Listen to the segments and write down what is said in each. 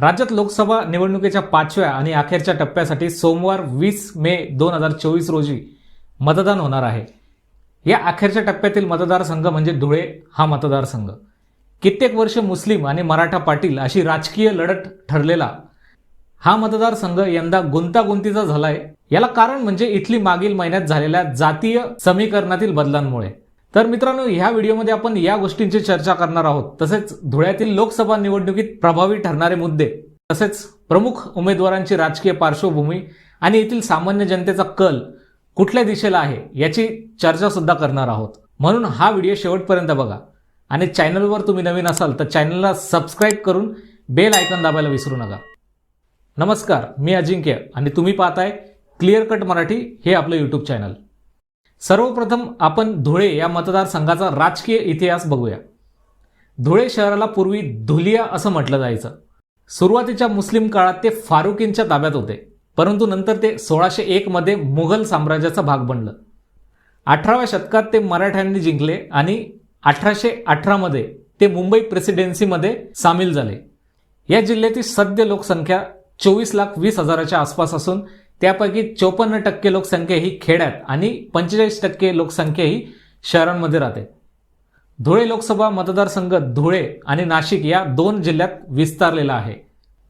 राज्यात लोकसभा निवडणुकीच्या पाचव्या आणि अखेरच्या टप्प्यासाठी सोमवार वीस मे दोन हजार चोवीस रोजी मतदान होणार आहे. या अखेरच्या टप्प्यातील मतदारसंघ म्हणजे धुळे हा मतदारसंघ कित्येक वर्ष मुस्लिम आणि मराठा पाटील अशी राजकीय लढत ठरलेला हा मतदारसंघ यंदा गुंतागुंतीचा झालाय. याला कारण म्हणजे इथली मागील महिन्यात झालेल्या जातीय समीकरणातील बदलांमुळे. तर मित्रांनो ह्या व्हिडिओमध्ये आपण या गोष्टींची चर्चा करणार आहोत. तसेच धुळ्यातील लोकसभा निवडणुकीत प्रभावी ठरणारे मुद्दे तसेच प्रमुख उमेदवारांची राजकीय पार्श्वभूमी आणि येथील सामान्य जनतेचा कल कुठल्या दिशेला आहे याची चर्चा सुद्धा करणार आहोत. म्हणून हा व्हिडिओ शेवटपर्यंत बघा. आणि चॅनलवर तुम्ही नवीन असाल तर चॅनलला सबस्क्राईब करून बेल आयकॉन दाबायला विसरू नका. नमस्कार मी अजिंक्य आणि तुम्ही पाहताय क्लिअर कट मराठी हे आपलं यूट्यूब चॅनल. सर्वप्रथम आपण धुळे या मतदारसंघाचा राजकीय इतिहास बघूया. धुळे शहराला पूर्वी धुलिया असं म्हटलं जायचं. सुरुवातीच्या मुस्लिम काळात ते फारुकींच्या ताब्यात होते परंतु नंतर ते सोळाशे एकमध्ये मुघल साम्राज्याचा भाग बनलं. अठराव्या शतकात ते मराठ्यांनी जिंकले आणि अठराशे अठरामध्ये ते मुंबई प्रेसिडेन्सीमध्ये सामील झाले. या जिल्ह्याची सद्य लोकसंख्या चोवीस लाख वीस हजाराच्या आसपास असून त्यापैकी चोपन्न टक्के लोकसंख्या ही खेड्यात आणि पंचेचाळीस टक्के लोकसंख्या ही शहरांमध्ये राहते. धुळे लोकसभा मतदारसंघ धुळे आणि नाशिक या दोन जिल्ह्यात विस्तारलेला आहे.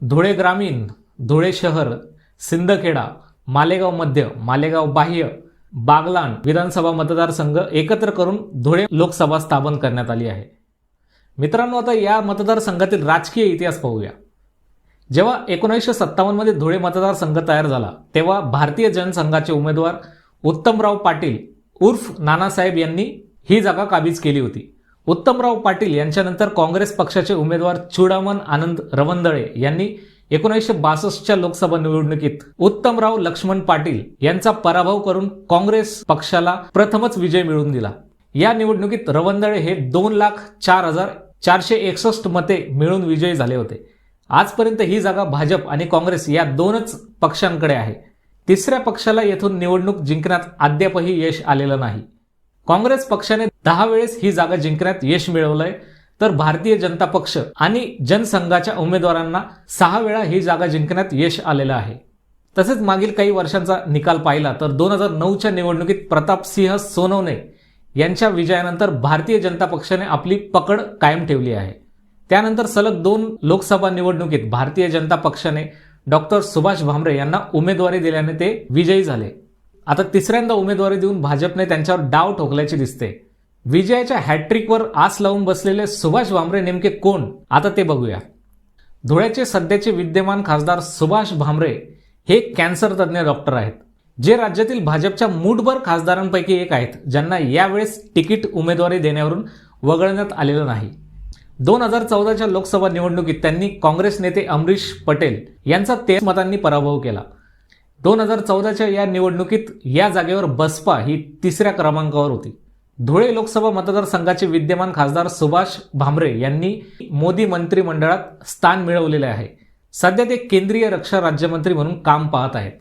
धुळे ग्रामीण धुळे शहर सिंदखेडा मालेगाव मध्य मालेगाव बाह्य बागलाण विधानसभा मतदारसंघ एकत्र करून धुळे लोकसभा स्थापन करण्यात आली आहे. मित्रांनो आता या मतदारसंघातील राजकीय इतिहास पाहूया. जेव्हा एकोणीसशे सत्तावन्नमध्ये धुळे मतदारसंघ तयार झाला तेव्हा भारतीय जनसंघाचे उमेदवार उत्तमराव पाटील उर्फ नानासाहेब यांनी ही जागा काबीज केली होती. उत्तमराव पाटील यांच्यानंतर काँग्रेस पक्षाचे उमेदवार चुडामन आनंद रवंदळे यांनी एकोणीसशे बासष्टच्या लोकसभा निवडणुकीत उत्तमराव लक्ष्मण पाटील यांचा पराभव करून काँग्रेस पक्षाला प्रथमच विजय मिळवून दिला. या निवडणुकीत रवंदळे हे दोन लाख चार हजार चारशे एकसष्ट मते मिळून विजयी झाले होते. आजपर्यंत ही जागा भाजप आणि काँग्रेस या दोनच पक्षांकडे आहे. तिसऱ्या पक्षाला येथून निवडणूक जिंकण्यात अद्यापही यश आलेलं नाही. काँग्रेस पक्षाने दहा वेळेस ही जागा जिंकण्यात यश मिळवलंय. तर भारतीय जनता पक्ष आणि जनसंघाच्या उमेदवारांना सहा वेळा ही जागा जिंकण्यात यश आलेलं आहे. तसेच मागील काही वर्षांचा निकाल पाहिला तर दोन हजार नऊच्या निवडणुकीत प्रतापसिंह सोनवणे यांच्या विजयानंतर भारतीय जनता पक्षाने आपली पकड कायम ठेवली आहे. त्यानंतर सलग दोन लोकसभा निवडणुकीत भारतीय जनता पक्षाने डॉक्टर सुभाष भामरे यांना उमेदवारी दिल्याने ते विजयी झाले. आता तिसऱ्यांदा उमेदवारी देऊन भाजपने त्यांच्यावर डाव ठोकल्याचे दिसते. विजयाच्या हॅट्रिकवर आस लावून बसलेले सुभाष भामरे नेमके कोण? आता ते बघूया. धुळ्याचे सध्याचे विद्यमान खासदार सुभाष भामरे हे कॅन्सर तज्ज्ञ डॉक्टर आहेत. जे राज्यातील भाजपच्या मूठभर खासदारांपैकी एक आहेत ज्यांना यावेळेस तिकीट उमेदवारी देण्यावरून वगळण्यात आलेलं नाही. दोन हजार चौदाच्या लोकसभा निवडणुकीत त्यांनी काँग्रेस नेते अमरीश पटेल यांचा तेरा मतांनी पराभव केला. दोन हजार चौदाच्या या निवडणुकीत या जागेवर बसपा ही तिसऱ्या क्रमांकावर होती. धुळे लोकसभा मतदारसंघाचे विद्यमान खासदार सुभाष भामरे यांनी मोदी मंत्रिमंडळात स्थान मिळवलेले आहे. सध्या ते केंद्रीय रक्षा राज्यमंत्री म्हणून काम पाहत आहेत.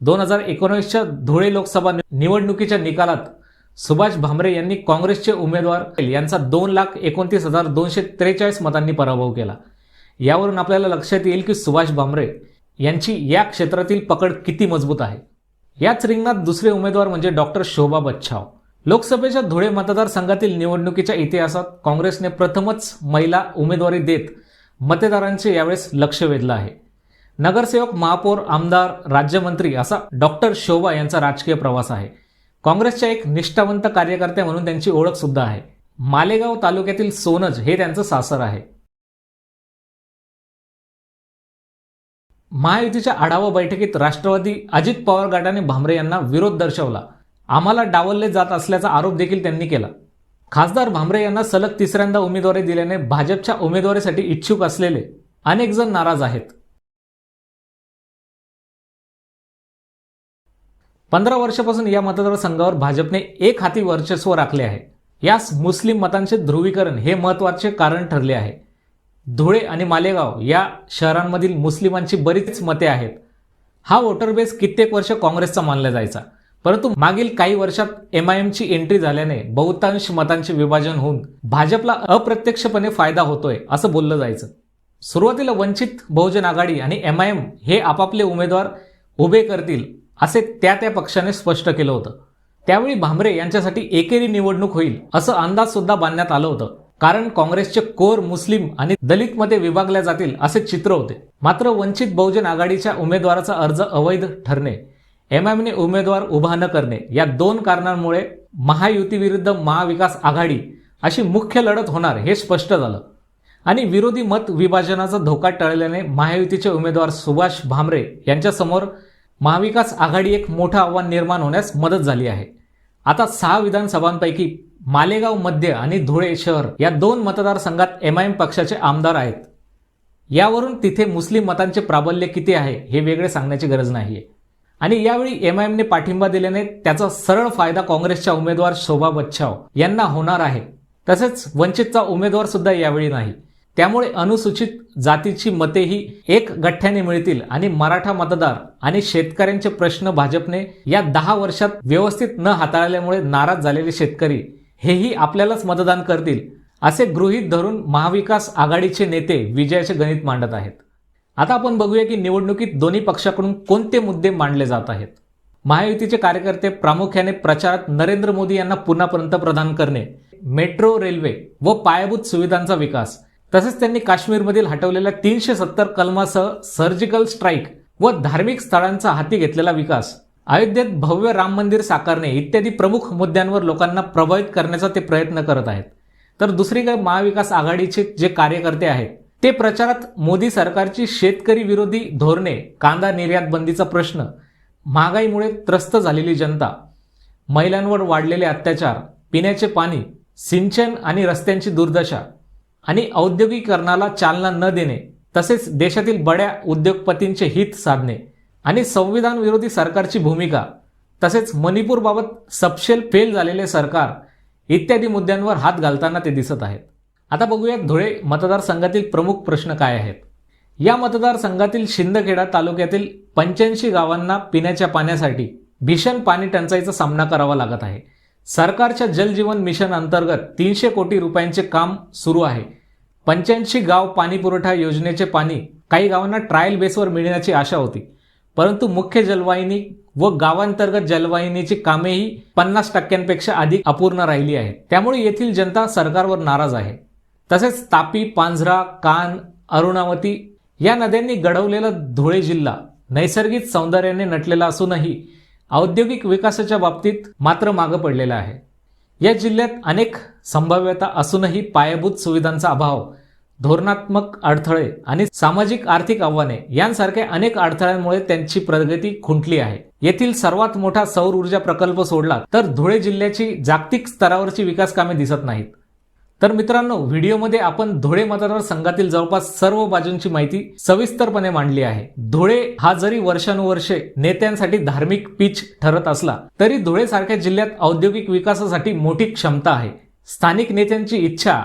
दोन हजार एकोणीसच्या धुळे लोकसभा निवडणुकीच्या निकालात सुभाष भामरे यांनी काँग्रेसचे उमेदवार यांचा दोन लाख एकोणतीस हजार दोनशे त्रेचाळीस मतांनी पराभव केला. यावरून आपल्याला लक्षात येईल की सुभाष भामरे यांची या क्षेत्रातील पकड किती मजबूत आहे. याच रिंगणात दुसरे उमेदवार म्हणजे डॉक्टर शोभा बच्छाव. लोकसभेच्या धुळे मतदारसंघातील निवडणुकीच्या इतिहासात काँग्रेसने प्रथमच महिला उमेदवारी देत मतदारांचे यावेळेस लक्ष वेधलं आहे. नगरसेवक महापौर आमदार राज्यमंत्री असा डॉक्टर शोभा यांचा राजकीय प्रवास आहे. काँग्रेसच्या एक निष्ठावंत कार्यकर्त्या म्हणून त्यांची ओळख सुद्धा आहे. मालेगाव तालुक्यातील सोनज हे त्यांचं सासर आहे. महायुतीच्या आढावा बैठकीत राष्ट्रवादी अजित पवार गटाने भामरे यांना विरोध दर्शवला. आम्हाला डावलले जात असल्याचा आरोप देखील त्यांनी केला. खासदार भामरे यांना सलग तिसऱ्यांदा उमेदवारी दिल्याने भाजपच्या उमेदवारीसाठी इच्छुक असलेले अनेक जण नाराज आहेत. पंधरा वर्षापासून या मतदारसंघावर भाजपने एक हाती वर्चस्व राखले आहे. यास मुस्लिम मतांचे ध्रुवीकरण हे महत्त्वाचे कारण ठरले आहे. धुळे आणि मालेगाव या शहरांमधील मुस्लिमांची बरीच मते आहेत. हा वोटर बेस कित्येक वर्ष काँग्रेसचा मानला जायचा. परंतु मागील काही वर्षात एम आय एमची एंट्री झाल्याने बहुतांश मतांचे विभाजन होऊन भाजपला अप्रत्यक्षपणे फायदा होतोय असं बोललं जायचं. सुरुवातीला वंचित बहुजन आघाडी आणि एम आय एम हे आपापले उमेदवार उभे करतील असे त्या त्या पक्षाने स्पष्ट केलं होतं. त्यावेळी भामरे यांच्यासाठी एकेरी निवडणूक होईल असं अंदाज सुद्धा बांधण्यात आलं होतं. कारण काँग्रेसचे कोर मुस्लिम आणि दलित मध्ये विभागल्या जातील असे चित्र होते. मात्र वंचित बहुजन आघाडीच्या उमेदवाराचा अर्ज अवैध ठरणे एमआयएमने उमेदवार उभा न करणे या दोन कारणांमुळे महायुतीविरुद्ध महाविकास आघाडी अशी मुख्य लढत होणार हे स्पष्ट झालं. आणि विरोधी मत विभाजनाचा धोका टळल्याने महायुतीचे उमेदवार सुभाष भामरे यांच्यासमोर महाविकास आघाडी एक मोठं आव्हान निर्माण होण्यास मदत झाली आहे. आता सहा विधानसभांपैकी मालेगाव मध्य आणि धुळे शहर या दोन मतदारसंघात एम आय एम पक्षाचे आमदार आहेत. यावरून तिथे मुस्लिम मतांचे प्राबल्य किती आहे हे वेगळे सांगण्याची गरज नाही आहे आणि यावेळी एम आय एमने पाठिंबा दिल्याने त्याचा सरळ फायदा काँग्रेसच्या उमेदवार शोभा बच्छाव यांना होणार आहे. तसेच वंचितचा उमेदवार सुद्धा यावेळी नाही. त्यामुळे अनुसूचित जातीची मतेही एक गठ्ठ्याने मिळतील आणि मराठा मतदार आणि शेतकऱ्यांचे प्रश्न भाजपने या दहा वर्षात व्यवस्थित न हाताळल्यामुळे नाराज झालेले शेतकरी हेही आपल्यालाच मतदान करतील असे गृहीत धरून महाविकास आघाडीचे नेते विजयाचे गणित मांडत आहेत. आता आपण बघूया की निवडणुकीत दोन्ही पक्षाकडून कोणते मुद्दे मांडले जात आहेत. महायुतीचे कार्यकर्ते प्रामुख्याने प्रचारात नरेंद्र मोदी यांना पुन्हा पंतप्रधान करणे मेट्रो रेल्वे व पायाभूत सुविधांचा विकास तसेच त्यांनी काश्मीरमधील हटवलेल्या तीनशे सत्तर कलमासह सर्जिकल स्ट्राईक व धार्मिक स्थळांचा हाती घेतलेला विकास. अयोध्येत भव्य राम मंदिर साकारणे इत्यादी प्रमुख मुद्द्यांवर लोकांना प्रभावित करण्याचा ते प्रयत्न करत आहेत. तर दुसरीकडे महाविकास आघाडीचे जे कार्यकर्ते आहेत ते प्रचारात मोदी सरकारची शेतकरी विरोधी धोरणे कांदा निर्यात बंदीचा प्रश्न महागाईमुळे त्रस्त झालेली जनता महिलांवर वाढलेले अत्याचार पिण्याचे पाणी सिंचन आणि रस्त्यांची दुर्दशा आणि औद्योगिकरणाला चालना न देणे तसेच देशातील बड्या उद्योगपतींचे हित साधणे आणि संविधान विरोधी सरकारची भूमिका तसेच मणिपूरबाबत सपशेल फेल झालेले सरकार इत्यादी मुद्द्यांवर हात घालताना ते दिसत आहेत. आता बघूया धुळे मतदारसंघातील प्रमुख प्रश्न काय आहेत. या मतदारसंघातील शिंदखेडा तालुक्यातील पंच्याऐंशी गावांना पिण्याच्या पाण्यासाठी भीषण पाणी टंचाईचा सामना करावा लागत आहे. सरकारच्या जलजीवन मिशन अंतर्गत तीनशे कोटी रुपयांचे काम सुरू आहे. पंच्याऐंशी गाव पाणी पुरवठा योजनेचे पाणी काही गावांना ट्रायल बेसवर मिळण्याची आशा होती. परंतु मुख्य जलवाहिनी व गावांतर्गत जलवाहिनीची कामेही पन्नास टक्क्यांपेक्षा अधिक अपूर्ण राहिली आहेत. त्यामुळे येथील जनता सरकारवर नाराज आहे. तसेच तापी पांझरा कान अरुणावती या नद्यांनी घडवलेला धुळे जिल्हा नैसर्गिक सौंदर्याने नटलेला असूनही औद्योगिक विकासाच्या बाबतीत मात्र मागं पडलेला आहे. या जिल्ह्यात अनेक संभाव्यता असूनही पायाभूत सुविधांचा अभाव धोरणात्मक अडथळे आणि सामाजिक आर्थिक आव्हाने यांसारख्या अनेक अडथळ्यांमुळे त्यांची प्रगती खुंटली आहे. येथील सर्वात मोठा सौर ऊर्जा प्रकल्प सोडला तर धुळे जिल्ह्याची जागतिक स्तरावरची विकास कामे दिसत नाहीत. तर मित्रांनो व्हिडिओमध्ये आपण धुळे मतदारसंघातील जवळपास सर्व बाजूंची माहिती सविस्तरपणे मांडली आहे. धुळे हा जरी वर्षानुवर्षे नेत्यांसाठी धार्मिक पीच ठरत असला तरी धुळे सारख्या जिल्ह्यात औद्योगिक विकासासाठी मोठी क्षमता आहे. स्थानिक नेत्यांची इच्छा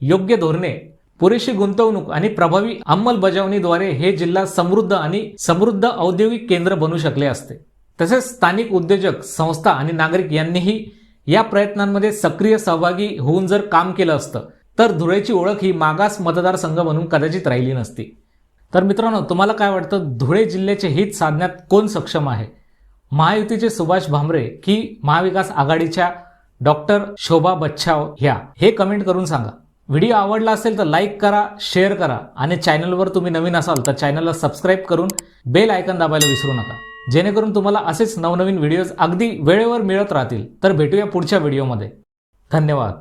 योग्य धोरणे पुरेशी गुंतवणूक आणि प्रभावी अंमलबजावणीद्वारे हे जिल्हा समृद्ध आणि समृद्ध औद्योगिक केंद्र बनू शकले असते. तसेच स्थानिक उद्योजक संस्था आणि नागरिक यांनीही या प्रयत्नांमध्ये सक्रिय सहभागी होऊन जर काम केलं असतं तर धुळेची ओळख ही मागास मतदारसंघ म्हणून कदाचित राहिली नसती. तर मित्रांनो तुम्हाला काय वाटतं धुळे जिल्ह्याचे हित साधण्यात कोण सक्षम आहे? महायुतीचे सुभाष भामरे की महाविकास आघाडीच्या डॉक्टर शोभा बच्छाव ह्या? हे कमेंट करून सांगा. व्हिडिओ आवडला असेल तर लाईक करा शेअर करा आणि चॅनलवर तुम्ही नवीन असाल तर चॅनलला सबस्क्राईब करून बेल आयकन दाबायला विसरू नका. जेणेकरून तुम्हाला असेच नवनवीन व्हिडिओज अगदी वेळेवर मिळत राहतील. तर भेटूया पुढच्या व्हिडिओमध्ये धन्यवाद.